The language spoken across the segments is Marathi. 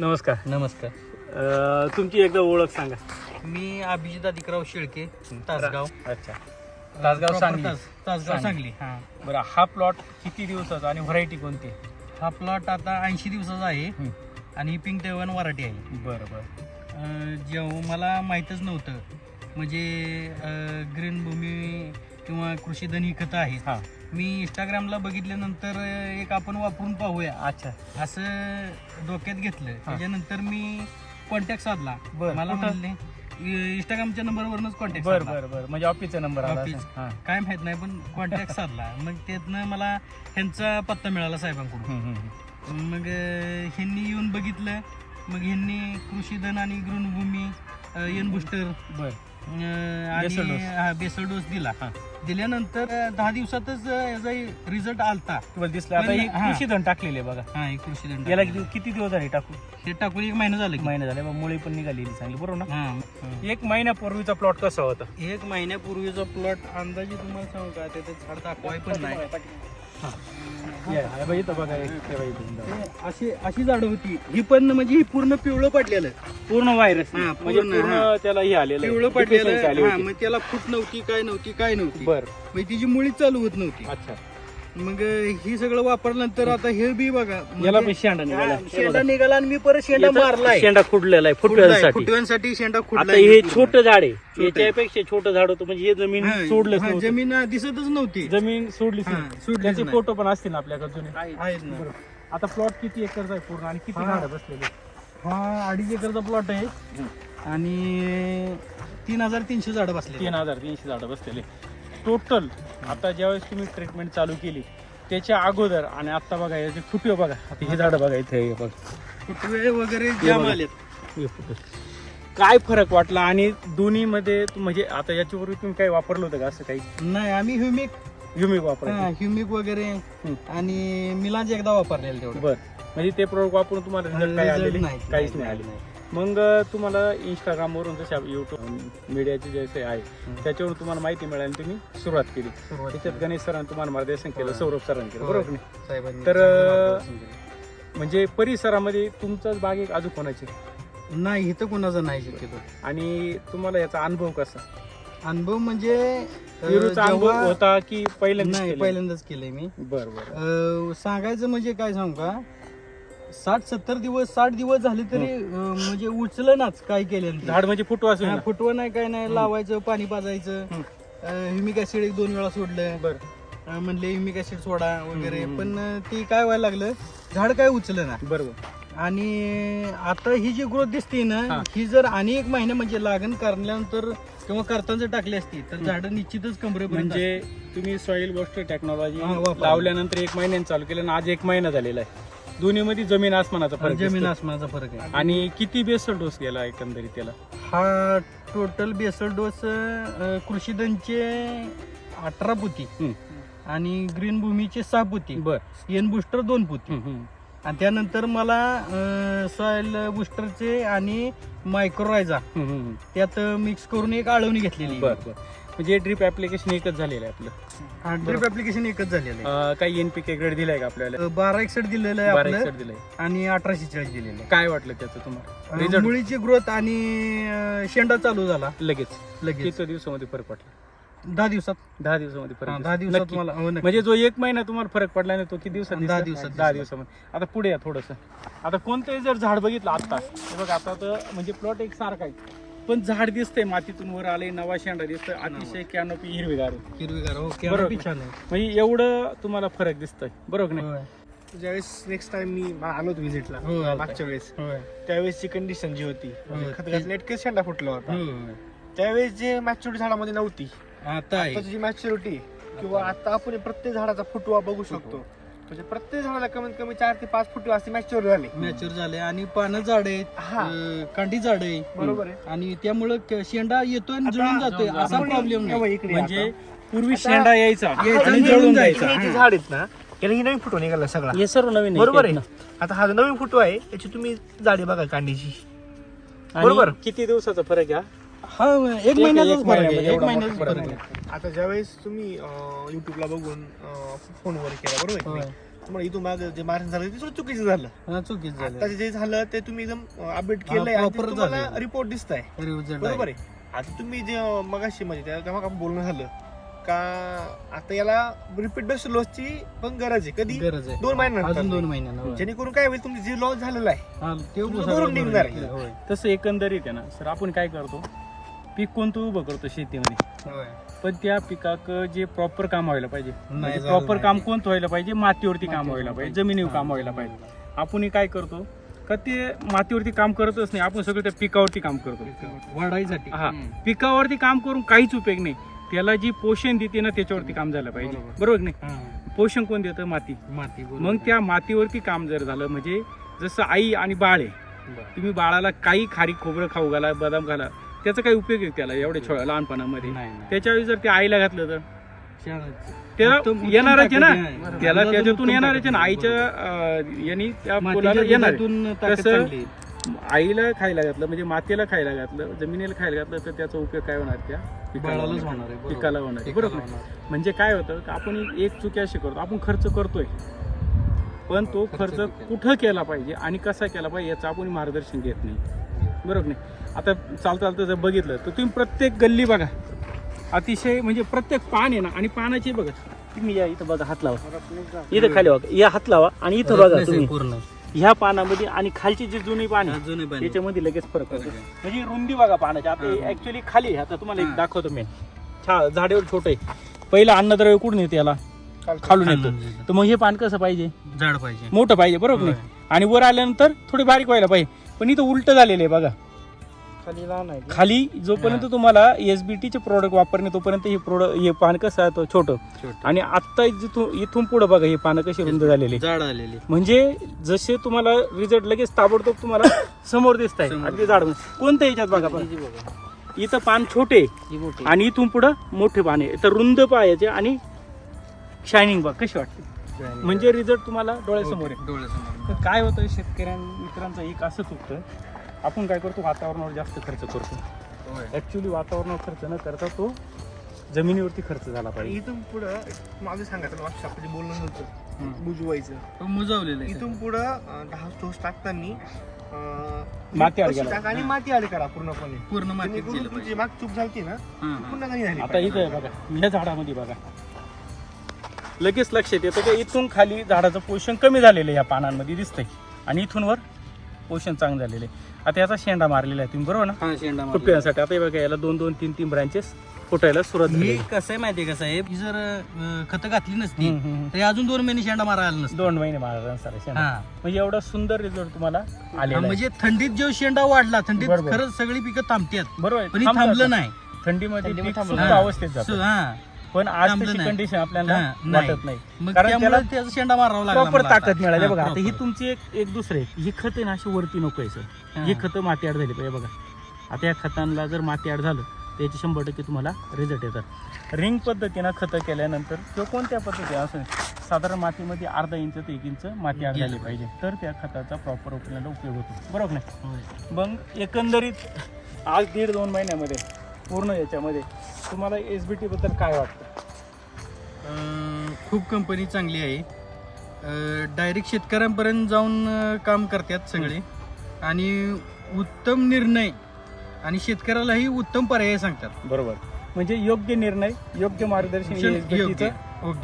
नमस्कार. नमस्कार. अ, तुमची एकदा ओळख सांगा. मी अभिजित अधिकराव शेळके तासगाव. अच्छा. तासगाव Proper सांगली. तास- तासगाव सांगली. हा. बरं हा प्लॉट किती दिवसाचा आणि व्हरायटी कोणती? हा प्लॉट आता ऐंशी दिवसाचा आहे हं. आणि पिंक तेवन वराठी आहे. बरं बरं. अं, जेव्हा मला माहीतच नव्हतं म्हणजे ग्रीन भूमी किंवा कृषीधन ही खतं आहेत. हां. मी इंस्टाग्रामला बघितल्यानंतर एक आपण वापरून पाहूया. अच्छा. असं डोक्यात घेतलं. त्याच्यानंतर मी कॉन्टॅक्ट साधला. बरं, मला कुठं? म्हणले इंस्टाग्रामच्या नंबरवरूनच कॉन्टॅक्ट बरं बरं बरं. म्हणजे ऑफिसचा नंबर आला ऑफिस. असेल. हां. काय माहीत नाही पण कॉन्टॅक्ट साधला. मग त्यातनं मला ह्यांचा पत्ता मिळाला साहेबांकडून. मग अं, ह्यांनी येऊन बघितलं. मग ह्यांनी कृषीधन आणि गृहभूमी एन बुस्टर बरं. Basal dose. बेसल डोस दिला. हां. दिल्यानंतर अं, दहा दिवसातच अं, याचा रिझल्ट आलता. तुम्हाला दिसलं. आता हां. कृषी धन टाकलेली आहे बघा. हा हे कृषीधन याला टाकलं. किती किती दिवस झाले टाकू हे टाकून एक महिना झाला की. महिना झाले. मग मुळी पण निघालेली चांगली बरोबर ना? हा. एक महिन्यापूर्वीचा प्लॉट कसा होता? एक महिन्यापूर्वीचा प्लॉट अंदाजे तुम्हाला सांगू का? त्याचं झाड दाखवाय पण नाही. अशी अशी झाडं होती. ही पण म्हणजे ही पूर्ण पिवळं पडलेलं पूर्ण व्हायरस हां, म्हणजे पूर्ण, पूर्ण हां. त्याला हे आलेलं. पिवळं Deficiency आली पडलेलं हा होती. मग त्याला फूट नव्हती काय नव्हती काय नव्हती. बर. मग तिची मुळी चालू होत नव्हती. अच्छा. मग ही सगळं वापरल्यानंतर आता हे बी बघा म्हणजे- याला पण शेंडा निघाला. शेंडा निघाला आणि मी परत शेंडा याचा मारलाय. शेंडा खुडलेला आहे फुटव्यासाठी. फुटव्यांसाठी शेंडा आता खुडलाय. हे. छोटं झाड आहे. याच्यापेक्षा छोटं झाड होतं म्हणजे हे जमीन सोडलंच नव्हतं. जमीन दिसतच नव्हती. जमीन हा. सोडलीच त्याचे नाही. फोटो पण असतील ना आपल्याकडे जुने. आहेत ना. आता प्लॉट किती एकरचा आहे पूर्ण आणि किती हा. झाडं बसलेले हा अडीच एकरचा प्लॉट आहे. आणि तीन हजार तीनशे झाडं बसले तीन हजार तीनशे झाडं बसलेले टोटल आता ज्यावेळेस तुम्ही ट्रीटमेंट चालू केली त्याच्या अगोदर आणि आता बघा याचे फुटवे बघा आता हे झाडं बघा इथे हे बघा. फुटवे वगैरे जाम बघा. आलेत. हे फुटवे. काय फरक वाटला? आणि दोन्ही मध्ये म्हणजे आता याच्यापूर्वी तुम्ही काही वापरलं होतं का असं काही? नाही आम्ही ह्युमिक युमिक वापरायचं. ह्युमिक वगैरे हम्म. आणि मिलाज एकदा वापरलेलं तेवढं. बर. म्हणजे ते प्रोडक्ट वापरून तुम्हाला रिझल्ट काही Result आलेले? नाही. काहीच नाही आले. मग तुम्हाला इंस्टाग्राम वरून जसे युट्यूब मीडियाचे जसे आहे त्याच्यावरून तुम्हाला माहिती मिळाली तुम्ही सुरुवात केली. त्याच्यात गणेश सरांनी तुम्हाला मार्गदर्शन केलं. सौरभ सरांनी केलं. बरोबर की नाही? तर. म्हणजे परिसरामध्ये तुमचाच बाग एक अजून कोणाचे? नाही इथं कोणाचं नाही शक्यतो. आणि तुम्हाला याचा अनुभव कसा? अनुभव म्हणजे अनुभव होता की पहिल्यांदा नाही पहिल्यांदाच केलंय मी. बर बर. अं, सांगायचं म्हणजे काय सांगू का? साठ सत्तर दिवस साठ दिवस झाले तरी अं, म्हणजे उचलनाच काय केलं झाड म्हणजे फुटवा? फुटवं नाही काय नाही लावायचं पाणी पाजायचं. हम्म. ह्युमिक ऍसिड एक दोन वेळा सोडलं. बर. अं, म्हणले ह्युमिक ऍसिड सोडा वगैरे. पण अं, ते काय व्हायला लागलं झाड काय उचलं ना बरोबर. आणि आता ही जी ग्रोथ दिसते ना हा. ही जर आणि एक महिना म्हणजे लागण करल्यानंतर किंवा करताना जर टाकली असती तर झाड निश्चितच कमरेपर्यंत म्हणजे तुम्ही सॉइल गोष्ट टेक्नॉलॉजी हा, वापरली. लावल्यानंतर एक महिन्याने चालू केलं आणि आज एक महिना झालेला आहे. दोन्ही मध्ये जमीन आसमानाचा फरक जमीन दिसतो. आसमानाचा फरक आहे आणि किती बेसल डोस गेला एकंदरीत त्याला हा टोटल बेसल डोस कृषीधनचे अठरा पुती. आणि ग्रीन भूमीचे सहा पुती बर एन बुस्टर दोन पुती. आणि त्यानंतर मला सॉइल बुस्टरचे आणि मायक्रोरायझा. त्यात मिक्स करून एक आळवणी घेतलेली बर बर म्हणजे ड्रिप ऍप्लिकेशन एकच झालेलं आहे आपलं. ड्रिप ऍप्लिकेशन एकच झालेलं आहे. अं, काही एनपीके ग्रेड दिलाय का आपल्याला? बारा एकसठ दिलेलं आहे बारा आपलं एकसठ दिलाय. आणि अठराशे चाळीस दिलेलं काय वाटलं त्याचं तुम्हाला? अं, रिझल्ट मुळीची ग्रोथ आणि अं, शेंडा चालू झाला. लगेच. लगेच. किती दिवसामध्ये फरक पडला? दहा दिवसात. दहा दिवसामध्ये फरक दिसला. दहा दिवसात नक्की. मला हो, नक्की. म्हणजे जो एक महिना तुम्हाला फरक पडला नाही तो किती दिवसात दहा दिसला? दिवसात दहा दिसला. दिवसामध्ये. आता पुढे या थोडस. आता कोणतंही जर झाड बघितलं आता हे बघ आता तर म्हणजे प्लॉट एक सारखा आहे. पण झाड दिसतंय मातीतून वर आले नवा शेंडा दिसतोय अतिशय कॅनोपी हिरवीगार आहे. हिरवीगार हो बरोबर. कॅनोपी छान आहे म्हणजे एवढं तुम्हाला फरक दिसतोय बरोबर नाही होय. ज्यावेळेस नेक्स्ट टाइम मी मा- आलो होतो व्हिजिटला हो, आलता. मागच्या वेळेस होय. त्यावेळेसची कंडिशन जी होती. खत घातलं नेटकेच शेंडा फुटला होता होय. त्यावेळेस जे मॅच्युरिटी झाडामध्ये नव्हती आता आहे आताची जी मॅच्युरिटी किंवा आता आपण प्रत्येक झाडाचा फुटवा बघू शकतो म्हणजे प्रत्येक झाडाला कमीत कमी चार ते पाच फुटवे असते मॅच्युअर झाले. मॅच्युअर झाले आणि पानं झाड आहेत हा. अं, कांडी झाड आहे. बरोबर आहे. आणि त्यामुळं शेंडा येतोय आणि जळून जातोय असा प्रॉब्लेम हे नाही. इकडे म्हणजे. पूर्वी शेंडा यायचा आणि जळून जायचा. हे झाड आहेत ना याला ही नवीन फुटवा निघाला सगळा. हे सर्व नवीन बरोबर आहेत आहे आता हा जो नवीन फुटवा आहे त्याची तुम्ही जाडी बघा कांडीची. आणि बरोबर. किती दिवसाचा फरक आहे हा? एक एक महिन्याचाच फरक महिन्यामध्ये आहे एक एवढा महिन्याचाच मोठा फरक फरक आहे आता ज्यावेळेस तुम्ही युट्यूबला बघून फोनवर केला बरोबर आहे की होय. नाही? तुम्हाला इथून माग जे मार्गदर्शन झालं ते चुकीचं झालं हा, चुकीचं आता झालं जे झालं ते तुम्ही एकदम अपडेट हा, केलंय आणि ते proper तुम्हाला. रिपोर्ट दिसत आहे बरोबर आहे. आहे आता तुम्ही जे अं, मगाशी म्हणजे त्या तेव्हा बोलणं झालं का आता याला रिपीट बेस्ट लॉसची पण गरज आहे कधी गरज आहे दोन महिन्यानंतर. अजून दोन महिन्यानं होय. जेणेकरून काय होईल तुमची जे लॉस झालेला आहे हा, ते तुमचं सगळं भरून निघणार आहे. होय. तसं एकंदरीत आहे ना सर आपण काय करतो पीक कोणतं उभं करतो शेतीमध्ये. पण त्या पिकाक जे प्रॉपर काम व्हायला पाहिजे. झालं प्रॉपर नाही. काम कोणतं व्हायला पाहिजे? मातीवरती काम व्हायला पाहिजे. जमिनीवर. काम व्हायला पाहिजे. आपण काय करतो का ते मातीवरती काम करतच नाही आपण सगळं त्या पिकावरती काम करतो. वाढायसाठी. हा पिकावरती काम करून काहीच उपयोग नाही. त्याला जी पोषण देते ना त्याच्यावरती काम झालं पाहिजे. बरोबर. बरोबर की नाही? हा, पोषण कोण देतं? माती. माती मग त्या मातीवरती काम जर झालं म्हणजे जसं आई आणि बाळ आहे बरं. तुम्ही बाळाला काही खारी खोबरं खाऊ घाला बदाम घाला त्याचा काही उपयोग आहे त्याला एवढ्या छोट्या लहानपणामध्ये नाही, नाही. त्याच्यावेळी जर ते आईला घातलं तर छानच. त्याला उत्तम- उत्तम येणारच आहे. ना. त्याला उत्तम त्याच्यातून येणारच आहे ना. आईच्या अं, यांनी त्या मुलाला येणार आहे. कसं? आईला खायला घातलं म्हणजे मातीला खायला घातलं जमिनीला खायला घातलं तर त्याचा उपयोग काय होणार त्या पिकाला बाळालाच होणार. आहे, बरोबर. पिकाला होणार आहे. पिकाला बरोबर होणार. म्हणजे काय होतं का आपण एक चुकी अशी करतो आपण खर्च करतोय पण तो खर्च खर्च? कुठं केला पाहिजे आणि कसा केला पाहिजे याचं आपण मार्गदर्शन घेत नाही बरोबर नाही. आता चालता चालता जर बघितलं तर तुम्ही प्रत्येक गल्ली बघा. अतिशय म्हणजे प्रत्येक पान आहे ना आणि पानाची बघा. तुम्ही या इथं बघा हात लावा. इथं खाली बघा. या हात लावा आणि इथं बघा तुम्ही. पूर्ण. ह्या पानामध्ये आणि खालची जी जुनी पान अजूनही पाणी. त्याच्यामध्ये लगेच फरक पडतो. आहे. म्हणजे रुंदी बघा पानाची. आता. ऍक्च्युली खाली. आता तुम्हाला एक. दाखवतो मी. छा झाडेवर छोट पहिलं अन्नद्रव्य कुठून येते याला? खालून येतं. तर मग हे पान कसं पाहिजे? झाड पाहिजे. मोठं पाहिजे बरोबर. नाही? आणि वर आल्यानंतर थोडी बारीक व्हायला पाहिजे. पण इथं उलट झालेलं आहे बघा. खाली लहान आहे खाली जोपर्यंत तुम्हाला एसबीटीचे प्रोडक्ट वापरणे तोपर्यंत हे प्रोडक्ट हे पान कसं आहे छोटं. छोटं. आणि आत्ता जिथून इथून पुढे बघा हे पानं कशी रुंद झालेली. आलेली. म्हणजे जसे तुम्हाला रिझल्ट लगेच ताबडतोब तुम्हाला समोर दिसत आहे समोर. अगदी झाड कोणत्या याच्यात बघा पण इथं पान छोटे आणि इथून पुढं मोठे पान आहे. तर रुंद पायाचे आणि शायनिंग बघ कशी वाटते? म्हणजे रिझल्ट तुम्हाला डोळ्यासमोर आहे डोळ्यासमोर तर काय होतं शेतकऱ्यां मित्रांचं एक असं चुकतं आपण काय करतो वातावरणावर जास्त खर्च करतो होय. ऍक्च्युली वातावरणावर खर्च न करता तो जमिनीवरती खर्च झाला पाहिजे इथून पुढं माझं सांगायचं मागच्या आपण बोलणं होतं हम्म. बुजवायचं तो मुजवलेला आहे. इथून पुढं अं, दहा ठोस टाकताना अं, माती आड घाला. टाका आणि माती आड करा पूर्णपणे पूर्ण मातीत जेणेकरून गेलं तुमची पाहिजे. माग चूक झाली ना हा, हा. पुन्हा नाही झाली आता. इथं आहे बघा या झाडामध्ये बघा लगेच लक्षात येतं की इथून खाली झाडाचं पोषण कमी झालेलं आहे या पानांमध्ये दिसतंय आणि इथून वर पोषण चांगलं झालेलं आहे आता याचा शेंडा मारलेला आहे तुम्ही बरोबर ना शेंडा. फुटण्यासाठी आता हे बघा याला दोन दोन तीन तीन ब्रांचेस फुटायला सुरुवात झाली आहे. कसं आहे माहितीये का साहेब ही जर खतं घातली नसती. तर अजून दोन महिने शेंडा मारायला नसतं दोन महिने मारला सर शेंडा म्हणजे एवढा सुंदर रिझल्ट तुम्हाला आहे. म्हणजे थंडीत जो शेंडा वाढला थंडीत. खरंच सगळी पिकं थांबतात बरोबर आहे. पण. थांबलं नाही थंडीमध्ये. अवस्थेत जातं पण आज थांबलं नाही. कंडिशन आपल्याला हा, नाही. वाटत नाही मग कारण त्यामुळे त्याला त्याचा शेंडा मारावा लागला प्रॉपर मला आता. ताकद मिळाली हा, बघा आता ही proper. तुमची एक एक दुसरे ही खत आहे ना अशी वरती नको आहे सर हा. ही खतं माती आड झाली पाहिजे बघा आता या खतांना जर माती आड झालं त्याचे शंभर टक्के तुम्हाला रिझल्ट येतात रिंग पद्धतीनं खतं केल्यानंतर किंवा कोणत्या पद्धती असं साधारण मातीमध्ये अर्धा इंच ते एक इंच माती आड झाली पाहिजे तर त्या खताचा प्रॉपर आपल्याला उपयोग होतो बरोबर नाही होय. मग एकंदरीत आज दीड दोन महिन्यामध्ये पूर्ण याच्यामध्ये. तुम्हाला एस बी टीबद्दल काय वाटतं? खूप कंपनी चांगली आहे. डायरेक्ट शेतकऱ्यांपर्यंत जाऊन काम करतात सगळे. आणि उत्तम निर्णय आणि शेतकऱ्यालाही उत्तम पर्याय सांगतात. बरोबर. म्हणजे योग्य निर्णय योग्य मार्गदर्शन योग्य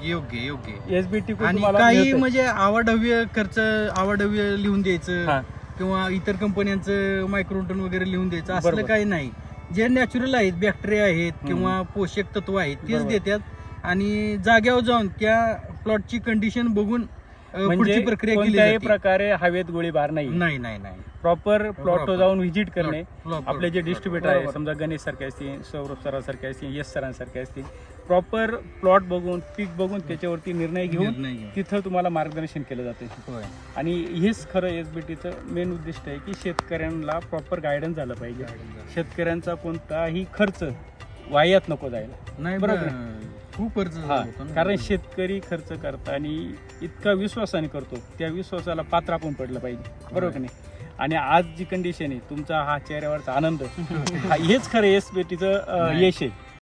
योग्य योग्य एस बी टी आणि काही म्हणजे आवाढव्य खर्च आवाढव्य लिहून द्यायचं. किंवा इतर कंपन्यांचं मायक्रोटन वगैरे लिहून द्यायचं असलं. काही नाही. जे नॅचरल आहेत बॅक्टेरिया आहेत किंवा पोषक तत्व आहेत तेच बरोबर. देतात आणि जाग्यावर जाऊन त्या प्लॉटची कंडिशन बघून अं, म्हणजे पुढची प्रक्रिया केली कोणत्याही जाते. प्रकारे हवेत गोळीबार नाही नाही नाही नाही प्रॉपर प्लॉट Proper. जाऊन व्हिजिट करणे. आपले जे डिस्ट्रीब्युटर आहे बरोबर. समजा गणेश सारखे असतील सौरभ सरांसारखे असतील यश सरांसारखे असतील प्रॉपर प्लॉट बघून पीक बघून त्याच्यावरती निर्णय घेऊन. तिथं तुम्हाला मार्गदर्शन केलं जाते. होय. आणि हेच खरं एस बी टीचं मेन उद्दिष्ट आहे की शेतकऱ्यांना प्रॉपर गायडन्स झालं पाहिजे. शेतकऱ्यांचा कोणताही खर्च वायात नको जायला. नाही बरोबर बरोबर खूप खर्च हा होतो ना. कारण शेतकरी खर्च करताना इतका विश्वासाने करतो त्या विश्वासाला पात्र आपण पडलं पाहिजे. बरोबर की नाही? आणि आज जी कंडिशन आहे तुमचा हा चेहऱ्यावरचा आनंद. हा हेच खरं एस बी टीचं नाही. यश आहे.